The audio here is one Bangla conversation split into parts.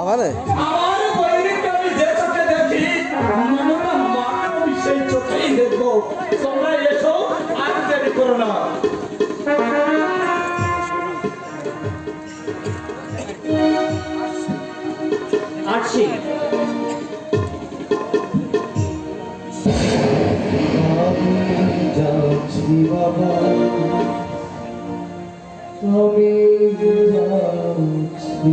আমারে আমার বৈরিককে আমি যে চোখে দেখি মমতা মা সেই চোখেই দেখব। তোমরা এসো আর দেরি করো না। আসছি। যাচ্ছি বাবা আমি যাচ্ছি।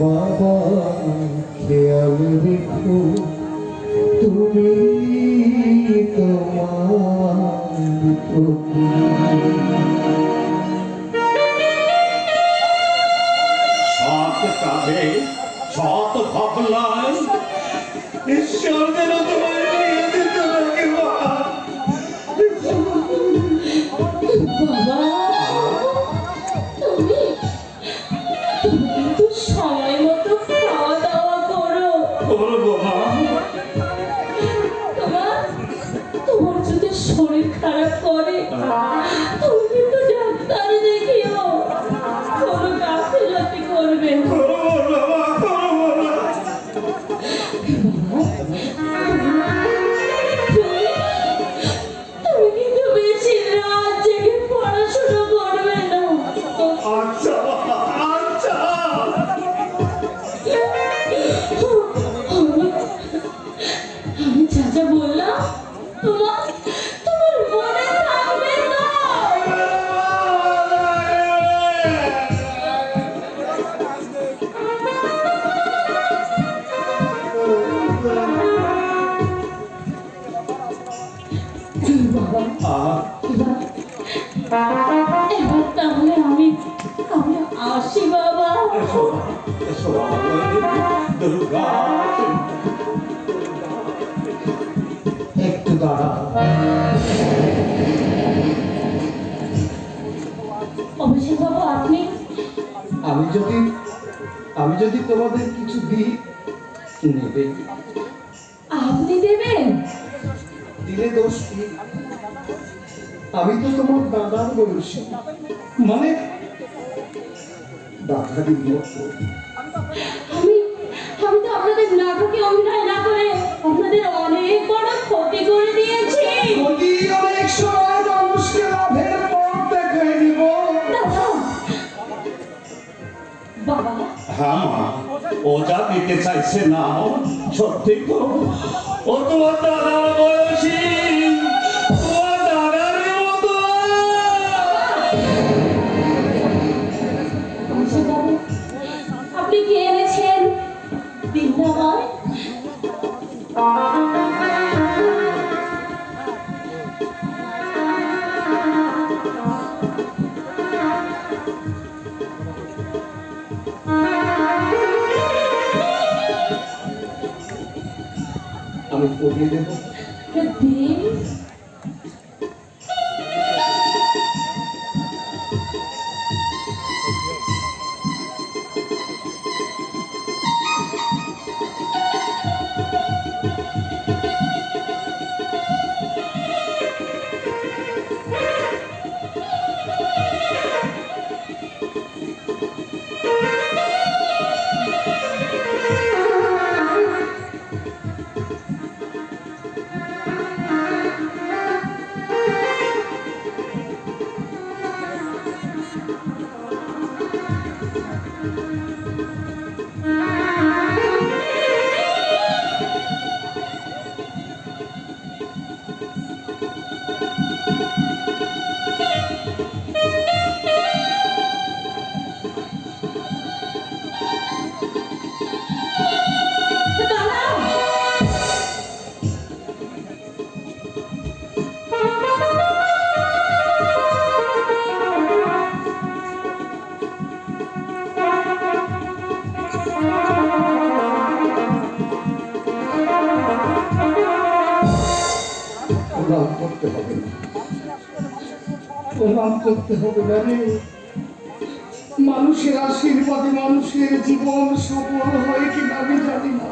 বাবা খেয়াল রেখো তুমি। বাবা শরীর খারাপ করে। তুমি কিন্তু ডাক্তার দেখিও। কোনো গাফিলতি করবে দুর্গা একটু দাঁড়া। অভিষেক বাবু আপনি? আমি যদি আমি যদি তোমাদের কিছু দিই নেবে। আপনি দেবেন? দিলে দোষ কি? আমি তো তোমার দাদার বয়সী মানে দাদারই মতো আমি আমি তো আপনাদের নাটকে অভিনয় না করে আপনাদের অনেক বড় ক্ষতি করে দিয়েছি। যদি অনেক সময় মানুষকে লাভের পথ দেখাই দিব বাবা। হ্যাঁ মা ও যা দিতে চাইছে না সত্যি তো। ও দাদার বয়সী। আপনি কি এনেছেন? আমি পড়িয়ে দেবো? করতে হবে। না প্রণাম করতে হবে না রে মানুষের আশীর্বাদে মানুষের জীবন সফল হয় কিনা আমি জানি না।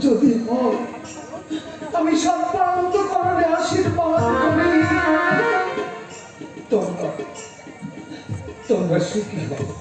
যদি হয়, আমি সপ্রান্ত করণে আশীর্বাদ তোমরা তোমরা সুখী হও।